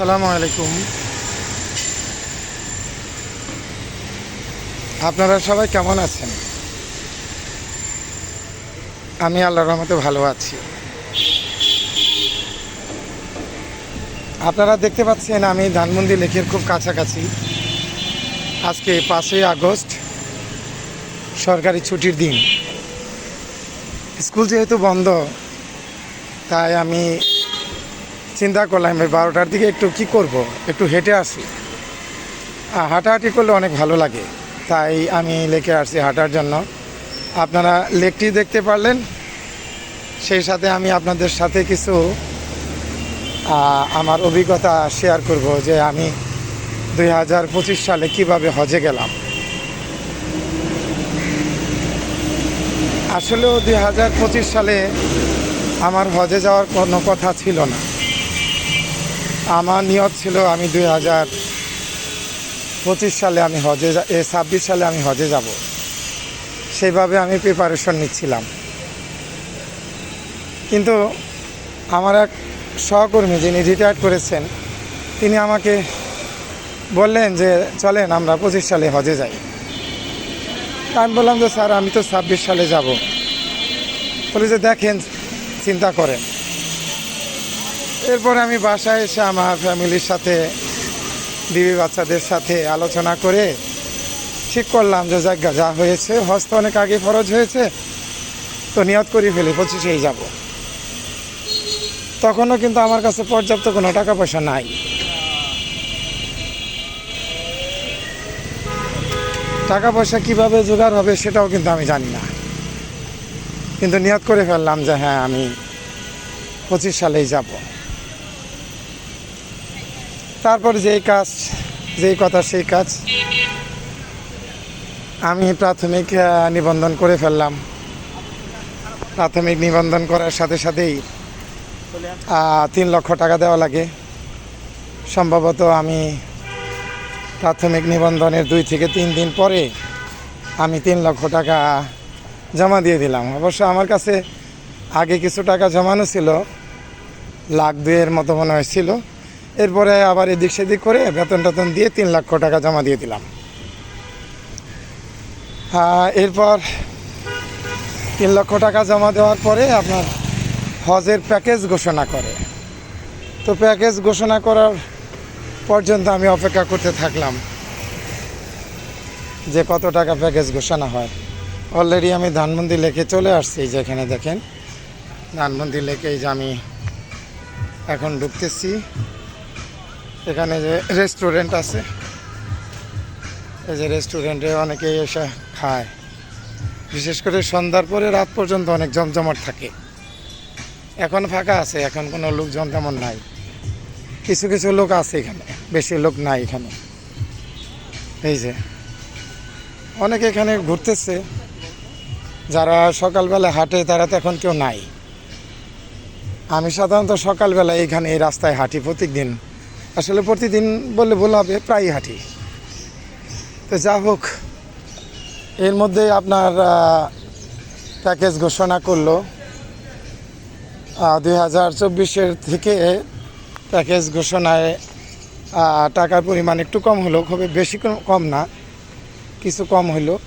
আসসালামু আলাইকুম। আপনারা সবাই কেমন আছেন? আমি আল্লাহর রহমতে ভালো আছি। আপনারা দেখতে পাচ্ছেন আমি ধানমন্ডি লেকের খুব কাছাকাছি। আজকে পাঁচই আগস্ট, সরকারি ছুটির দিন। স্কুল যেহেতু বন্ধ, তাই আমি চিন্তা করলাম, এই বারোটার দিকে একটু কি করব? একটু হেঁটে আসি। হাঁটাহাঁটি করলে অনেক ভালো লাগে। তাই আমি লেকে আসছি হাঁটার জন্য। আপনারা লেকটি দেখতে পারলেন। সেই সাথে আমি আপনাদের সাথে কিছু আমার অভিজ্ঞতা শেয়ার করব যে আমি দুই হাজার পঁচিশ সালে কীভাবে হজে গেলাম। আসলেও দুই হাজার পঁচিশ সালে আমার হজে যাওয়ার কোনো কথা ছিল না। আমার নিয়ত ছিল আমি দুই হাজার পঁচিশ সালে আমি হজে এ ছাব্বিশ সালে আমি হজে যাব। সেইভাবে আমি প্রিপারেশন নিচ্ছিলাম। কিন্তু আমার এক সহকর্মী যিনি রিটায়ার্ড করেছেন, তিনি আমাকে বললেন যে, চলেন আমরা পঁচিশ সালে হজে যাই। আমি বললাম যে, স্যার, আমি তো ছাব্বিশ সালে যাব। বলে যে, দেখেন, চিন্তা করেন। এরপরে আমি বাসায় এসে আমার ফ্যামিলির সাথে, বিবি বাচ্চাদের সাথে আলোচনা করে ঠিক করলাম যে জায়গা যা হয়েছে হজ তো অনেক আগে ফরজ হয়েছে, তো নিয়ত করে ফেলি, পঁচিশেই যাব। তখনও কিন্তু আমার কাছে পর্যাপ্ত কোনো টাকা পয়সা নাই। টাকা পয়সা কীভাবে জোগাড় হবে সেটাও কিন্তু আমি জানি না। কিন্তু নিয়ত করে ফেললাম যে হ্যাঁ আমি পঁচিশ সালেই যাব। তারপর যেই কাজ, যেই কথা সেই কাজ আমি প্রাথমিক নিবন্ধন করে ফেললাম। প্রাথমিক নিবন্ধন করার সাথে সাথেই তিন লক্ষ টাকা দেওয়া লাগে। সম্ভবত আমি প্রাথমিক নিবন্ধনের দুই থেকে তিন দিন পরে আমি তিন লক্ষ টাকা জমা দিয়ে দিলাম। অবশ্য আমার কাছে আগে কিছু টাকা জমানো ছিল, লাখ দুয়ের মতো মনে হয়েছিল এরপরে আবার এদিক সেদিক করে বেতন টেতন দিয়ে তিন লক্ষ টাকা জমা দিয়ে দিলাম। এরপর তিন লক্ষ টাকা জমা দেওয়ার পরে আপনার হজের প্যাকেজ ঘোষণা করে। তো প্যাকেজ ঘোষণা করার পর্যন্ত আমি অপেক্ষা করতে থাকলাম যে কত টাকা প্যাকেজ ঘোষণা হয়। অলরেডি আমি ধানমন্দি লেকে চলে আসছি, যেখানে দেখেন ধানমন্দি লেকে যে আমি এখন ঢুকতেছি। এখানে যে রেস্টুরেন্ট আছে, এই যে রেস্টুরেন্টে অনেকেই এসে খায়। বিশেষ করে সন্ধ্যার পরে রাত পর্যন্ত অনেক জমজমাট থাকে। এখন ফাঁকা আছে, এখন কোনো লোকজন তেমন নাই। কিছু কিছু লোক আছে এখানে, বেশি লোক নাই এখানে। এই যে, অনেকে এখানে ঘুরতেছে। যারা সকালবেলা হাঁটে তারা তো এখন কেউ নাই। আমি সাধারণত সকালবেলা এইখানে এই রাস্তায় হাঁটি প্রত্যেক দিন আসলে প্রতিদিন বললে ভুল হবে প্রায় হাঁটি। তো যা হোক, এর মধ্যে আপনার প্যাকেজ ঘোষণা করল। দুই হাজার চব্বিশের থেকে প্যাকেজ ঘোষণায় টাকার পরিমাণ একটু কম হলো, খুবই বেশি কম- না, কিছু কম হলো।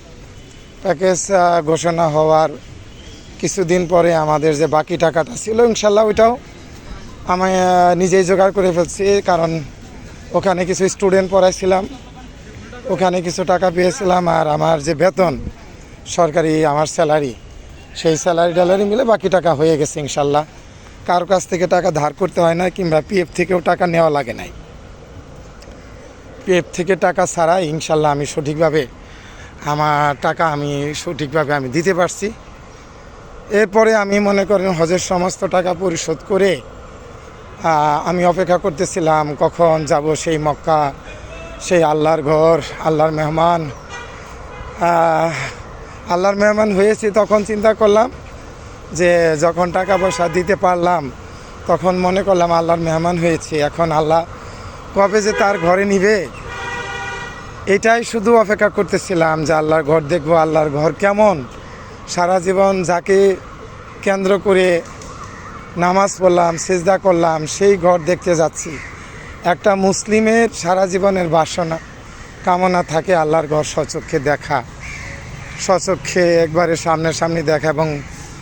প্যাকেজ ঘোষণা হওয়ার কিছুদিন পরে আমাদের যে বাকি টাকাটা ছিল, ইনশাল্লাহ ওইটাও আমি নিজেই জোগাড় করে ফেলছি, কারণ ওখানে কিছু স্টুডেন্ট পড়াইছিলাম, ওখানে কিছু টাকা পেয়েছিলাম, আর আমার যে বেতন, সরকারি আমার স্যালারি সেই স্যালারি ট্যালারি মিলে বাকি টাকা হয়ে গেছে ইনশাল্লাহ। কারও কাছ থেকে টাকা ধার করতে হয় না কিংবা পিএফ থেকেও টাকা নেওয়া লাগে নাই। পিএফ থেকে টাকা ছাড়া ইনশাল্লাহ আমি সঠিকভাবে, আমার টাকা আমি সঠিকভাবে আমি দিতে পারছি। এরপরে আমি মনে করেন হজের সমস্ত টাকা পরিশোধ করে আমি অপেক্ষা করতেছিলাম কখন যাব সেই মক্কা, সেই আল্লাহর ঘর, আল্লাহর মেহমান। আল্লাহর মেহমান হয়েছি তখন চিন্তা করলাম যে যখন টাকা পয়সা দিতে পারলাম, তখন মনে করলাম আল্লাহর মেহমান হয়েছি। এখন আল্লাহ কবে যে তার ঘরে নিবে, এটাই শুধু অপেক্ষা করতেছিলাম যে আল্লাহর ঘর দেখব, আল্লাহর ঘর কেমন। সারা জীবন যাকে কেন্দ্র করে নামাজ পড়লাম, সেজদা করলাম, সেই ঘর দেখতে যাচ্ছি। একটা মুসলিমের সারা জীবনের বাসনা, কামনা থাকে আল্লাহর ঘর সচক্ষে দেখা। সচক্ষে একবারে সামনাসামনি দেখা এবং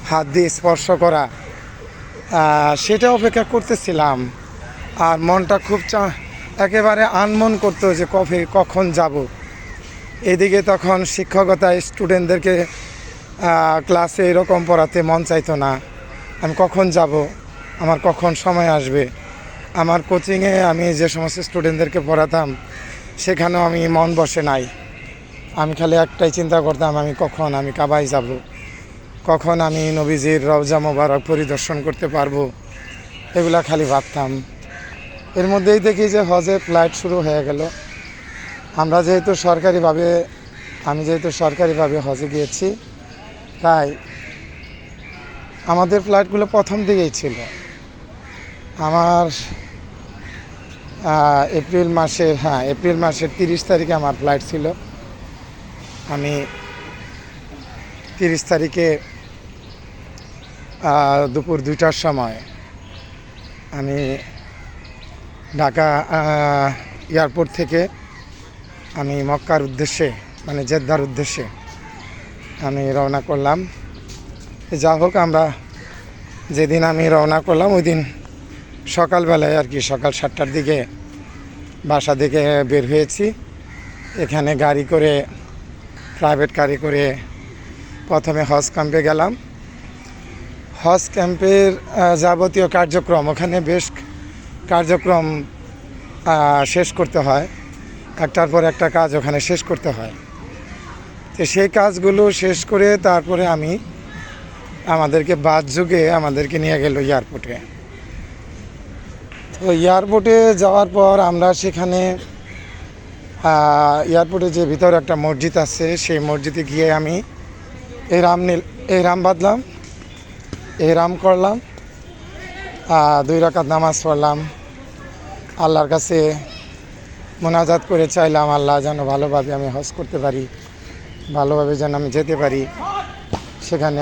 হাত দিয়ে স্পর্শ করা। সেটা অপেক্ষা করতেছিলাম আর মনটা খুব চা, একেবারে আনমন করতো যে কফে কখন যাব। এদিকে তখন শিক্ষকতায় স্টুডেন্টদেরকে ক্লাসে এরকম পড়াতে মন চাইতো না। আমি কখন যাব? আমার কখন সময় আসবে? আমার কোচিংয়ে আমি যে সমস্ত স্টুডেন্টদেরকে পড়াতাম, সেখানেও আমি মন বসে নাই। আমি খালি একটাই চিন্তা করতাম, আমি কখন আমি কাবাই যাব? কখন আমি নবীজির রওজা মোবারক পরিদর্শন করতে পারব? এগুলা খালি ভাবতাম। এর মধ্যেই দেখি যে হজে ফ্লাইট শুরু হয়ে গেল। আমরা যেহেতু সরকারিভাবে, আমি যেহেতু সরকারিভাবে হজে গিয়েছি, তাই আমাদের ফ্লাইটগুলো প্রথম দিকেই ছিল। আমার এপ্রিল মাসের হ্যাঁ এপ্রিল মাসের তিরিশ তারিখে আমার ফ্লাইট ছিল। আমি তিরিশ তারিখে দুপুর দুইটার সময় আমি ঢাকা এয়ারপোর্ট থেকে আমি মক্কার উদ্দেশ্যে মানে জেদ্দার উদ্দেশ্যে আমি রওনা করলাম। যা হোক, আমরা যেদিন আমি রওনা করলাম, ওই দিন সকালবেলায় আর কি, সকাল সাতটার দিকে বাসা থেকে বের হয়েছি। এখানে গাড়ি করে প্রাইভেট গাড়ি করে প্রথমে হজ ক্যাম্পে গেলাম। হজ ক্যাম্পের যাবতীয় কার্যক্রম, ওখানে বেশ কার্যক্রম শেষ করতে হয়। একটার পর একটা কাজ ওখানে শেষ করতে হয়। তো সেই কাজগুলো শেষ করে তারপরে আমি আমাদেরকে বাদ যুগে আমাদেরকে নিয়ে গেল এয়ারপোর্টে। তো এয়ারপোর্টে যাওয়ার পর আমরা সেখানে এয়ারপোর্টে যে ভিতরে একটা মসজিদ আছে, সেই মসজিদে গিয়ে আমি এই রাম নীল এই রাম বাঁধলাম এই রাম করলাম দুই রাকাত নামাজ পড়লাম। আল্লাহর কাছে মোনাজাত করে চাইলাম, আল্লাহ যেন ভালোভাবে আমি হজ করতে পারি, ভালোভাবে যেন আমি যেতে পারি। সেখানে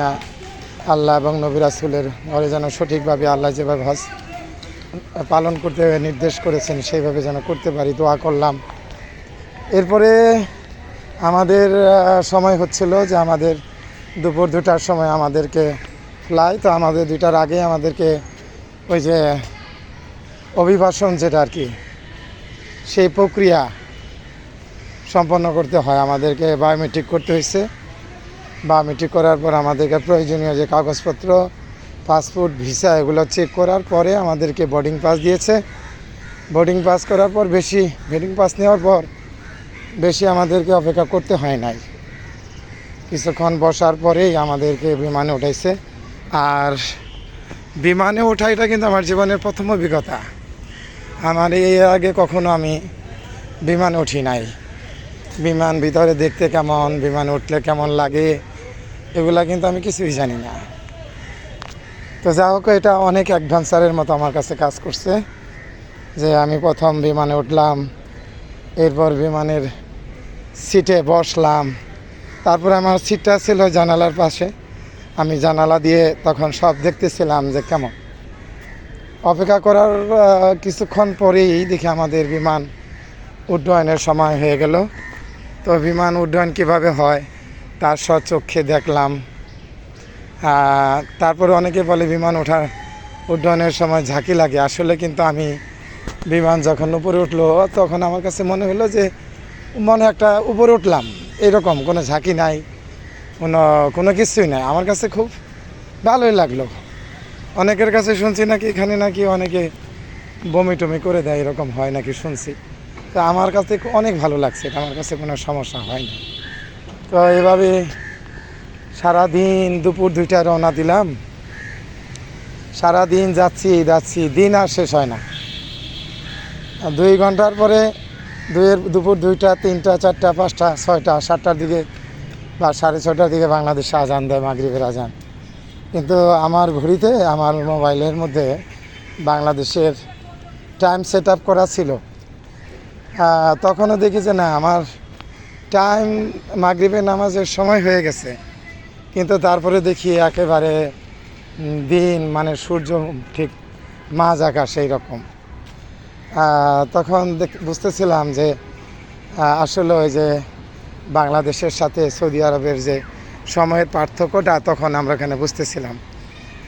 আল্লাহ এবং নবী রাসুলের ঘরে যেন সঠিকভাবে আল্লাহ যেভাবে হজ পালন করতে নির্দেশ করেছেন, সেইভাবে যেন করতে পারি, দোয়া করলাম। এরপরে আমাদের সময় হচ্ছিল যে আমাদের দুপুর দুটার সময় আমাদেরকে ফ্লাই তো আমাদের দুটার আগে আমাদেরকে ওই যে অভিবাসন যেটা আর কি, সেই প্রক্রিয়া সম্পন্ন করতে হয়। আমাদেরকে বায়োমেট্রিক করতে হয়েছে। বায়োমেট্রিক করার পর আমাদেরকে প্রয়োজনীয় যে কাগজপত্র, পাসপোর্ট, ভিসা এগুলো চেক করার পরে আমাদেরকে বোর্ডিং পাস দিয়েছে। বোর্ডিং পাস করার পর বেশি বোর্ডিং পাস নেওয়ার পর বেশি আমাদেরকে অপেক্ষা করতে হয় নাই। কিছুক্ষণ বসার পরেই আমাদেরকে বিমানে উঠাইছে। আর বিমানে ওঠা এটা কিন্তু আমার জীবনের প্রথম অভিজ্ঞতা। আমার এর আগে কখনো আমি বিমানে উঠি নাই। বিমান ভিতরে দেখতে কেমন, বিমান উঠলে কেমন লাগে এগুলা কিন্তু আমি কিছুই জানি না। তো যা হোক, এটা অনেক অ্যাডভেঞ্চারের মতো আমার কাছে কাজ করছে, যে আমি প্রথম বিমানে উঠলাম, এরপর বিমানের সিটে বসলাম। তারপরে আমার সিটটা ছিল জানালার পাশে। আমি জানালা দিয়ে তখন সব দেখতেছিলাম যে কেমন। অপেক্ষা করার কিছুক্ষণ পরেই দেখি আমাদের বিমান উড্ডয়নের সময় হয়ে গেল। তো বিমান উড্ডয়ন কীভাবে হয়? তার স্বচক্ষে দেখলাম। তারপরে অনেকে বলে বিমান ওঠার উড্ডয়নের সময় ঝাঁকি লাগে। আসলে কিন্তু আমি বিমান যখন উপরে উঠল, তখন আমার কাছে মনে হলো যে মনে একটা উপরে উঠলাম। এরকম কোনো ঝাঁকি নাই, কোনো কোনো কিছুই নাই। আমার কাছে খুব ভালোই লাগল। অনেকের কাছে শুনছি নাকি এখানে নাকি অনেকে বমি টমি করে দেয়, এরকম হয় নাকি শুনছি। তো আমার কাছে অনেক ভালো লাগছে, এটা আমার কাছে কোনো সমস্যা হয় না তো এভাবে সারাদিন দুপুর দুইটা রওনা দিলাম। সারাদিন যাচ্ছি যাচ্ছি, দিন আর শেষ হয় না। দুই ঘণ্টার পরে দুইয়ের দুপুর দুইটা, তিনটা, চারটা, পাঁচটা, ছয়টা, সাতটার দিকে বা সাড়ে ছটার দিকে বাংলাদেশে আজান দেয়, মাগরিবের আজান। কিন্তু আমার ঘড়িতে, আমার মোবাইলের মধ্যে বাংলাদেশের টাইম সেট আপ করা ছিল। তখনও দেখি যে না, আমার টাইম মাগরিবের নামাজের সময় হয়ে গেছে। কিন্তু তারপরে দেখি একেবারে দিন মানে সূর্য ঠিক মাঝ আকাশ এই রকম তখন বুঝতেছিলাম যে আসলে ওই যে বাংলাদেশের সাথে সৌদি আরবের যে সময়ের পার্থক্যটা তখন আমরা এখানে বুঝতেছিলাম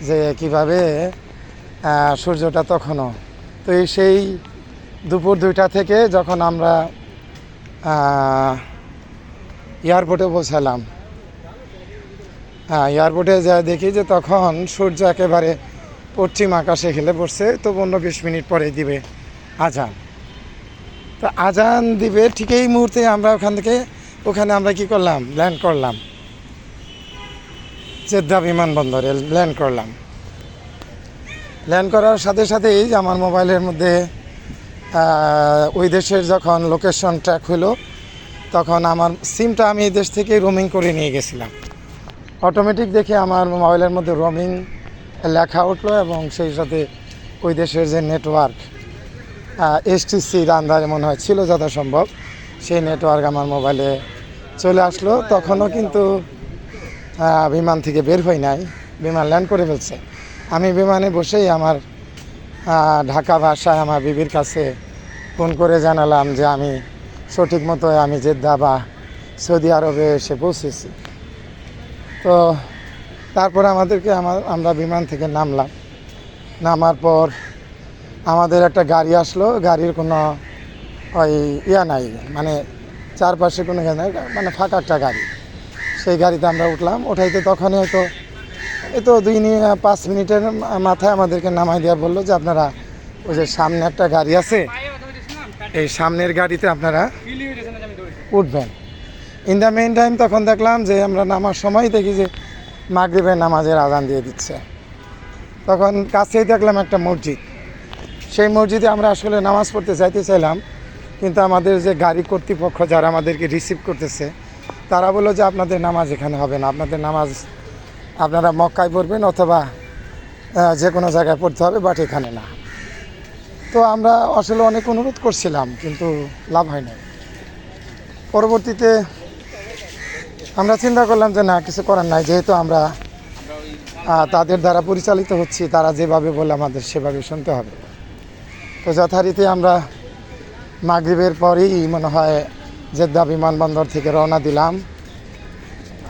যে কীভাবে সূর্যটা তখনও। তো সেই দুপুর দুইটা থেকে যখন আমরা এয়ারপোর্টে পৌঁছালাম। হ্যাঁ এয়ারপোর্টে যা দেখি যে তখন সূর্য একেবারে পশ্চিম আকাশে হেলে পড়ছে, তো পনেরো বিশ মিনিট পরে দিবে আজান। তো আজান দিবে ঠিক এই মুহূর্তে আমরা ওখান থেকে, ওখানে আমরা কি করলাম? ল্যান্ড করলাম। জেদ্দা বিমানবন্দরে ল্যান্ড করলাম। ল্যান্ড করার সাথে সাথেই আমার মোবাইলের মধ্যে ওই দেশের যখন লোকেশন ট্র্যাক হলো তখন আমার সিমটা আমি এই দেশ থেকে রোমিং করে নিয়ে গেছিলাম। অটোমেটিক দেখে আমার মোবাইলের মধ্যে রোমিং লেখা উঠল এবং সেই সাথে ওই দেশের যে নেটওয়ার্ক এসটিসির আন্দাজে মনে হয়, ছিল যথাসম্ভব, সেই নেটওয়ার্ক আমার মোবাইলে চলে আসলো। তখনও কিন্তু বিমান থেকে বের হই নাই, বিমান ল্যান্ড করে ফেলছে। আমি বিমানে বসেই আমার ঢাকা ভাষায় আমার বিবির কাছে ফোন করে জানালাম যে আমি সঠিক মতো আমি জেদ্দা বা সৌদি আরবে এসে পৌঁছেছি। তো তারপর আমাদেরকে আমার আমরা বিমান থেকে নামলাম। নামার পর আমাদের একটা গাড়ি আসলো, গাড়ির কোনো ওই ইয়া নাই মানে চারপাশে কোনো ইয়া নাই মানে ফাঁকা একটা গাড়ি। সেই গাড়িতে আমরা উঠলাম ওঠাইতে তখনই হয়তো এই তো দুই পাঁচ মিনিটের মাথায় আমাদেরকে নামাই দেওয়া বলল যে, আপনারা ওই যে সামনে একটা গাড়ি আছে এই সামনের গাড়িতে আপনারা উঠবেন। ইন দ্য মেন টাইম তখন দেখলাম যে আমরা নামার সময় দেখি যে মাগরিবের নামাজের আজান দিয়ে দিচ্ছে। তখন কাছেই দেখলাম একটা মসজিদ। সেই মসজিদে আমরা আসলে নামাজ পড়তে চাইতে চাইলাম কিন্তু আমাদের যে গাড়ি কর্তৃপক্ষ যারা আমাদেরকে রিসিভ করতেছে তারা বলল যে আপনাদের নামাজ এখানে হবে না। আপনাদের নামাজ আপনারা মক্কায় পড়বেন অথবা যে কোনো জায়গায় পড়তে হবে বাট এখানে না। তো আমরা আসলে অনেক অনুরোধ করছিলাম, কিন্তু লাভ হয় নাই। পরবর্তীতে আমরা চিন্তা করলাম যে না, কিছু করার নাই। যেহেতু আমরা তাদের দ্বারা পরিচালিত হচ্ছি, তারা যেভাবে বলে আমাদের সেভাবে শুনতে হবে। তো যথারীতি আমরা মাগরিবের পরেই মনে হয় জেদ্দা বিমানবন্দর থেকে রওনা দিলাম।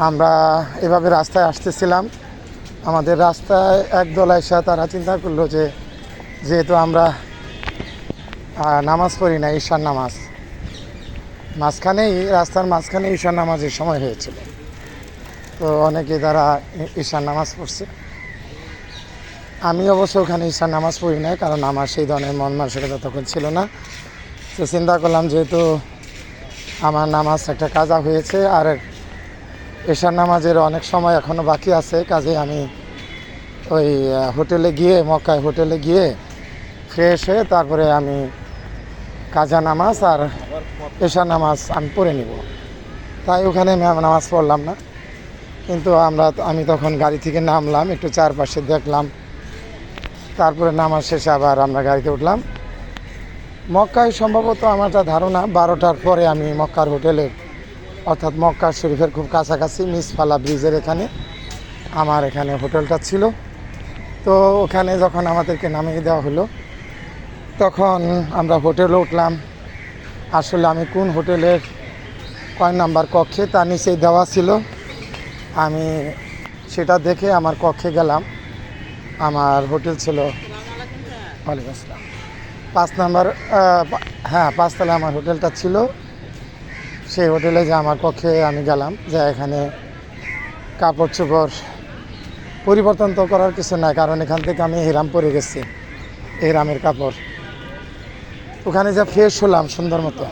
আমরা এভাবে রাস্তায় আসতেছিলাম। আমাদের রাস্তায় একদল আইসা তারা চিন্তা করল যে, যেহেতু আমরা নামাজ পড়ি না ঈশান নামাজ। মাঝখানেই, রাস্তার মাঝখানে ঈশান নামাজের সময় হয়েছিল। তো অনেকে তারা ঈশান নামাজ পড়ছে। আমি অবশ্য ওখানে ঈশান নামাজ পড়ি না কারণ আমার সেই ধরনের মন মানসিকতা তখন ছিল না। তো চিন্তা করলাম যেহেতু আমার নামাজ একটা কাজা হয়েছে, আর ঈশান নামাজের অনেক সময় এখনও বাকি আছে, কাজে আমি ওই হোটেলে গিয়ে, মক্কায় হোটেলে গিয়ে, ফ্রেশ হয়ে তারপরে আমি কাজা নামাজ আর পেশা নামাজ আমি পড়ে নিব। তাই ওখানে আমি নামাজ পড়লাম না। কিন্তু আমরা আমি তখন গাড়ি থেকে নামলাম, একটু চারপাশে দেখলাম। তারপরে নামাজ শেষে আবার আমরা গাড়িতে উঠলাম। মক্কায় সম্ভবত আমার যা ধারণা, বারোটার পরে আমি মক্কার হোটেলে অর্থাৎ মক্কা শরীফের খুব কাছাকাছি মিসফালা ব্রিজের এখানে আমার এখানে হোটেলটা ছিল। তো ওখানে যখন আমাদেরকে নামিয়ে দেওয়া হলো তখন আমরা হোটেলে উঠলাম। আসলে আমি কোন হোটেলের কয় নাম্বার কক্ষে তার নিচেই দেওয়া ছিল। আমি সেটা দেখে আমার কক্ষে গেলাম। আমার হোটেল ছিল ওয়ালাইকুম আসসালাম। পাঁচ নাম্বার হ্যাঁ পাঁচতলা আমার হোটেলটা ছিল। সেই হোটেলে যে আমার কক্ষে আমি গেলাম, যে এখানে কাপড় চোপড় পরিবর্তন তো করার কিছু নাই, কারণ এখান থেকে আমি হিরাম পরে গেছি হিরামের কাপড়। ওখানে যা ফ্রেশ হলাম সুন্দর মতো।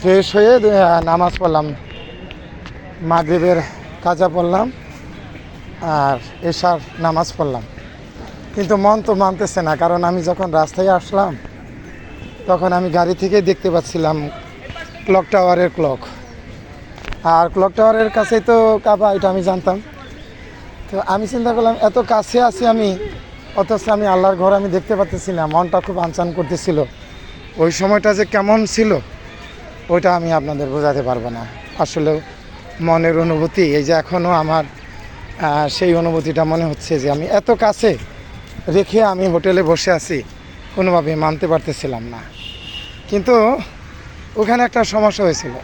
ফ্রেশ হয়ে নামাজ পড়লাম, মাগরিবের কাজা পড়লাম আর এশার নামাজ পড়লাম। কিন্তু মন তো মানতেছে না, কারণ আমি যখন রাস্তায় আসলাম, তখন আমি গাড়ি থেকে দেখতে পাচ্ছিলাম ক্লক টাওয়ারের ক্লক আর ক্লক টাওয়ারের কাছেই তো কাবা, এটা আমি জানতাম। তো আমি চিন্তা করলাম, এত কাছে আছি আমি অথচ আমি আল্লাহর ঘর আমি দেখতে পাচ্তেছি না, মনটা খুব আনচান করতেছিল। ওই সময়টা যে কেমন ছিল, ওইটা আমি আপনাদের বোঝাতে পারব না। আসলে মনের অনুভূতি, এই যে এখনও আমার সেই অনুভূতিটা মনে হচ্ছে যে আমি এত কাছে রেখে আমি হোটেলে বসে আছি কোনোভাবে মানতে পারতেছিলাম না। কিন্তু ওখানে একটা সমস্যা হয়েছিল।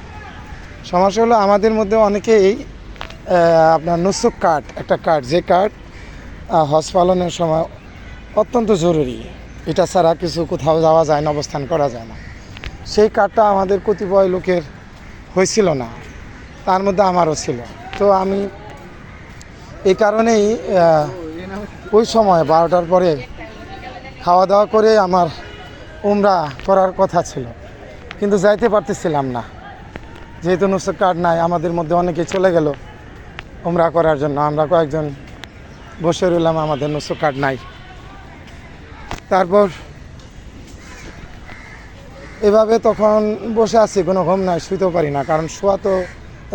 সমস্যা হলো আমাদের মধ্যে অনেকেই আপনার নুসুক কার্ড একটা কার্ড যে কার্ড হজ পালনের সময় অত্যন্ত জরুরি। এটা ছাড়া কিছু কোথাও যাওয়া যায় না, অবস্থান করা যায় না। সেই কার্ডটা আমাদের কতিপয় লোকের হয়েছিল না, তার মধ্যে আমারও ছিল। তো আমি এই কারণেই ওই সময় বারোটার পরে খাওয়া দাওয়া করে আমার উমরা করার কথা ছিল। কিন্তু যাইতে পারতেছিলাম না। যেহেতু নুসুক কার্ড নাই, আমাদের মধ্যে অনেকে চলে গেল উমরা করার জন্য। আমরা কয়েকজন বসে রইলাম আমাদের নুসুক কার্ড নাই। তারপর এভাবে তখন বসে আছি, কোনো ঘুম নাই, শুইতেও পারি না, কারণ শোয়া তো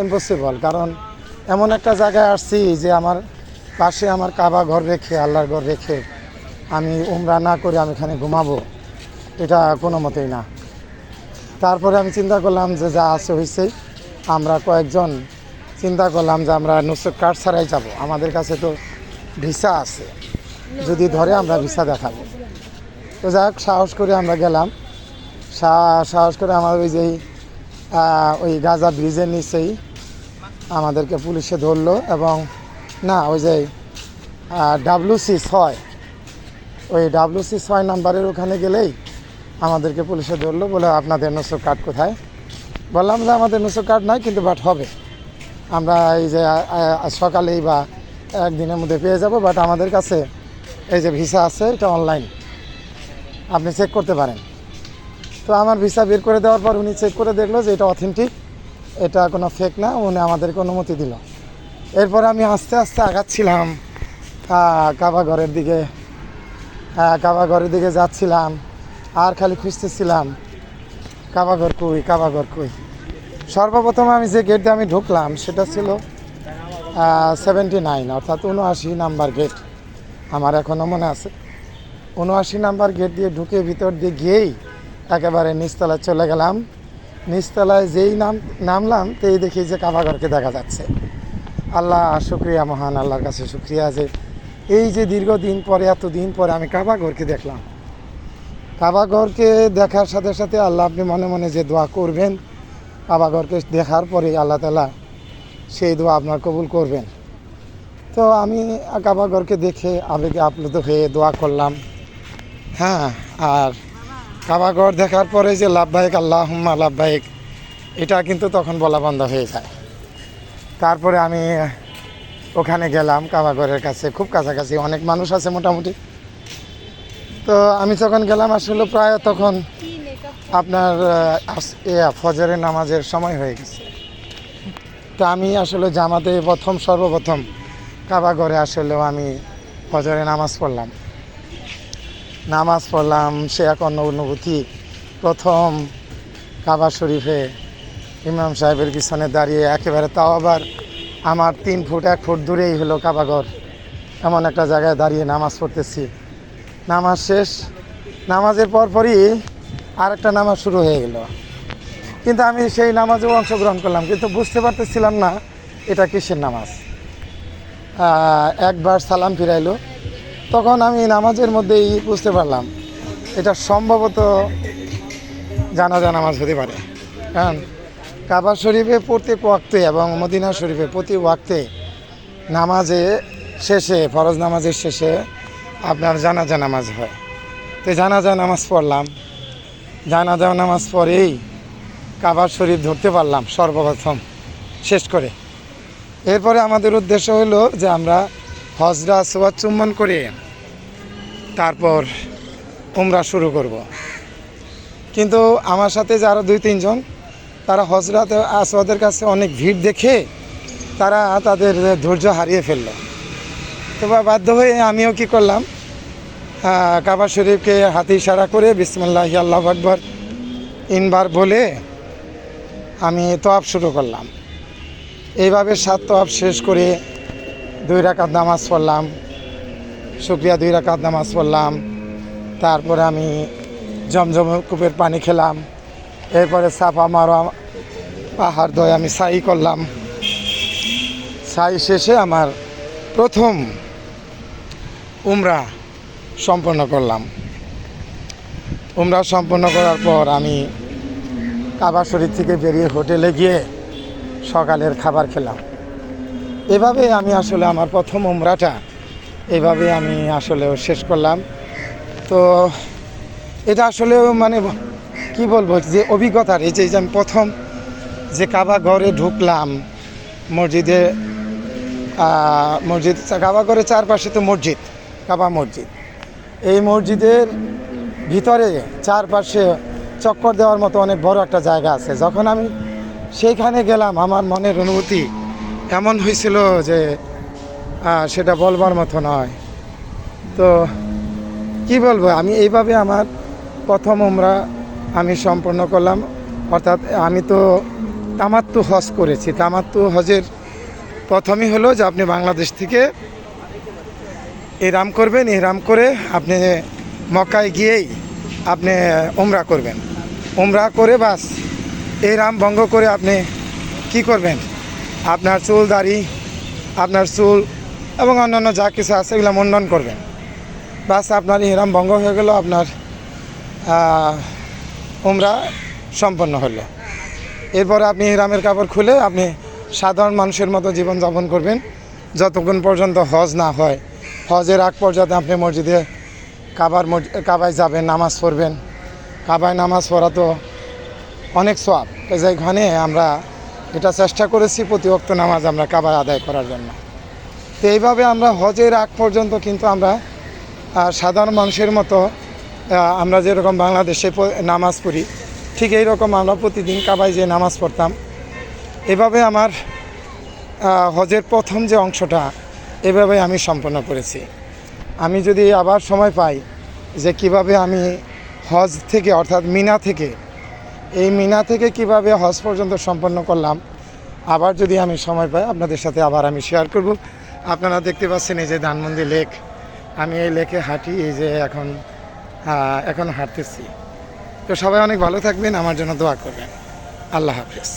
ইম্পসিবল কারণ এমন একটা জায়গায় আসছি যে আমার পাশে আমার কাবা ঘর রেখে, আল্লাহর ঘর রেখে আমি উমরা না করে আমি এখানে ঘুমাবো, এটা কোনো মতেই না। তারপরে আমি চিন্তা করলাম যে যা আছে হয়েছেই আমরা কয়েকজন চিন্তা করলাম যে আমরা নুসুক কার্ড ছাড়াই যাব। আমাদের কাছে তো ভিসা আছে। যদি ধরে আমরা ভিসা দেখাবো। তো যাক সাহস করে আমরা গেলাম। সাহস করে আমার ওই যে আহ, ওই গাজা ব্রিজের নিচেই আমাদেরকে পুলিশে ধরলো এবং না ওই যে ডাব্লুসি ছয়। ওই ডাব্লুসি ছয় নাম্বারের ওখানে গেলেই আমাদেরকে পুলিশে ধরলো বলে আপনাদের নসো কার্ড কোথায়? বললাম যে আমাদের নসো কার্ড নাই কিন্তু বাট হবে। আমরা এই যে সকালেই বা একদিনের মধ্যে পেয়ে যাব বাট আমাদের কাছে এই যে ভিসা আছে, এটা অনলাইন আপনি চেক করতে পারেন। তো আমার ভিসা বের করে দেওয়ার পর উনি চেক করে দেখল যে এটা অথেন্টিক এটা কোনো ফেক না, উনি আমাদেরকে অনুমতি দিল। এরপর আমি আস্তে আস্তে আগাচ্ছিলাম কাবা ঘরের দিকে কাবা ঘরের দিকে যাচ্ছিলাম, আর খালি খুঁজতেছিলাম, কাবা ঘর কই, কাবা ঘর কই। সর্বপ্রথম আমি যে গেট দিয়ে আমি ঢুকলাম, সেটা ছিল সেভেন্টি নাইন অর্থাৎ উনআশি নাম্বার গেট আমার এখনও মনে আছে। উনআশি নাম্বার গেট দিয়ে ঢুকে ভিতর দিয়ে গিয়েই একেবারে নিচতলায় চলে গেলাম। নিচতলায় যেই নাম নামলাম, তেই দেখি যে কাবাঘরকে দেখা যাচ্ছে। আল্লাহ, শুক্রিয়া মহান আল্লাহর কাছে শুক্রিয়া যে এই যে দীর্ঘদিন পরে এত দিন পরে আমি কাবাঘরকে দেখলাম। কাবাঘরকে দেখার সাথে সাথে আল্লাহ আপনি মনে মনে যে দোয়া করবেন কাবাঘরকে দেখার পরে আল্লাহ তালা সেই দোয়া আপনার কবুল করবেন। তো আমি কাবাঘরকে দেখে আবেগে আপ্লুত হয়ে দোয়া করলাম। হ্যাঁ আর কাবাঘর দেখার পরে যে লাভবাহিক আল্লাহ হুম্মা লাভবাহিক, এটা কিন্তু তখন বলা বন্ধ হয়ে যায়। তারপরে আমি ওখানে গেলাম কাবাঘরের কাছে, খুব কাছাকাছি, অনেক মানুষ আছে মোটামুটি। তো আমি যখন গেলাম, আসলে প্রায় তখন আপনার ফজরের নামাজের সময় হয়ে গেছে। তো আমি আসলে জামাতে প্রথম, সর্বপ্রথম কাবা ঘরে আসলেও আমি ফজরে নামাজ পড়লাম। নামাজ পড়লাম, সে এক অন্য অনুভূতি। প্রথম কাবা শরীফে ইমাম সাহেবের পিছনে দাঁড়িয়ে একেবারে তাও আবার আমার তিন ফুট, এক ফুট দূরেই হলো কাবাঘর এমন একটা জায়গায় দাঁড়িয়ে নামাজ পড়তেছি। নামাজ শেষ, নামাজের পরপরই আরেকটা নামাজ শুরু হয়ে গেল। কিন্তু আমি সেই নামাজেও অংশগ্রহণ করলাম, কিন্তু বুঝতে পারতেছিলাম না এটা কিসের নামাজ। একবার সালাম ফিরাইলো, তখন আমি নামাজের মধ্যেই বুঝতে পারলাম, এটা সম্ভবত জানাজা নামাজ হতে পারে। কারণ কাবা শরীফে প্রত্যেক ওয়াক্তে এবং মদিনা শরীফে প্রতি ওয়াক্তে নামাজে শেষে, ফরজ নামাজের শেষে আপনার জানাজা নামাজ হয়। তো জানাজা নামাজ পড়লাম, জানাজা নামাজ পরেই কাবার শরীফ ধরতে পারলাম সর্বপ্রথম, শেষ করে। এরপরে আমাদের উদ্দেশ্য হলো যে আমরা হজরা সোয়াদ চুম্বন করে তারপর উমরা শুরু করব। কিন্তু আমার সাথে যারা দুই তিনজন তারা হজরত আসওয়াদের কাছে অনেক ভিড় দেখে তারা তাদের ধৈর্য হারিয়ে ফেলল। তো বাধ্য হয়ে আমিও কি করলাম? কাবা শরীফকে হাতি ইশারা করে বিসমুল্লাহ আল্লাহ আকবর ইনবার বলে আমি তোয়াব শুরু করলাম। এইভাবে সাত তোয়াব শেষ করে দুই রাকাত নামাজ পড়লাম। শুক্রিয়া দুই রাকাত নামাজ পড়লাম। তারপরে আমি জমজম কূপের পানি খেলাম। এরপরে সাফা মারো পাহাড় দয় আমি সাই করলাম। সাই শেষে আমার প্রথম উমরা সম্পন্ন করলাম। উমরা সম্পন্ন করার পর আমি কাবা শরীর থেকে বেরিয়ে হোটেলে গিয়ে সকালের খাবার খেলাম। এভাবে আমি আসলে আমার প্রথম উমরাটা, এভাবে আমি আসলে শেষ করলাম। তো এটা আসলে মানে কি বলব, যে অভিজ্ঞতার, এই যে আমি প্রথম যে কাবা ঘরে ঢুকলাম মসজিদে মসজিদ, কাবা ঘরের চারপাশে তো মসজিদ, কাবা মসজিদ। এই মসজিদের ভিতরে, চারপাশে চক্কর দেওয়ার মতো অনেক বড় একটা জায়গা আছে। যখন আমি সেইখানে গেলাম, আমার মনের অনুভূতি এমন হয়েছিল যে সেটা বলবার মতো নয়। তো কি বলব, আমি এইভাবে আমার প্রথম উমরা আমি সম্পন্ন করলাম। অর্থাৎ আমি তো তামাত্তু হজ করেছি। তামাত্তু হজের প্রথমই হলো যে আপনি বাংলাদেশ থেকে এরাম করবেন। এরাম করে আপনি মক্কায় গিয়েই আপনি উমরা করবেন। উমরা করে বাস। এরাম ভঙ্গ করে আপনি কি করবেন? আপনার চুল দাড়ি, আপনার চুল এবং অন্যান্য যা কিছু আছে এগুলো মুন্ডন করবেন। বাস আপনার ইহরাম ভঙ্গ হয়ে গেল, আপনার উমরা সম্পন্ন হলো। এরপরে আপনি ইহরামের কাপড় খুলে আপনি সাধারণ মানুষের মতো জীবনযাপন করবেন। যতক্ষণ পর্যন্ত হজ না হয়। হজের আগ পর্যন্ত আপনি মসজিদে কাবার মসজি- কাবায় যাবেন, নামাজ পড়বেন। কাবায় নামাজ পড়া তো অনেক সব যেখানে আমরা এটা চেষ্টা করেছি প্রতি অক্ত নামাজ আমরা কাবায় আদায় করার জন্য। তো এইভাবে আমরা হজের আগ পর্যন্ত কিন্তু আমরা সাধারণ মানুষের মতো আমরা যেরকম বাংলাদেশে নামাজ পড়ি, ঠিক এই রকম আমরা প্রতিদিন কাবায় যে নামাজ পড়তাম। এভাবে আমার হজের প্রথম যে অংশটা, এভাবে আমি সম্পন্ন করেছি। আমি যদি আবার সময় পাই যে কীভাবে আমি হজ থেকে, অর্থাৎ মিনা থেকে, এই মিনা থেকে কীভাবে হজ পর্যন্ত সম্পন্ন করলাম, আবার যদি আমি সময় পাই, আপনাদের সাথে আবার আমি শেয়ার করব। আপনারা দেখতে পাচ্ছেন এই যে ধানমন্দির লেক আমি এই লেকে হাঁটি, এই যে এখন এখন হাঁটতেছি। তো সবাই অনেক ভালো থাকবেন, আমার জন্য দোয়া করবেন। আল্লাহ হাফেজ।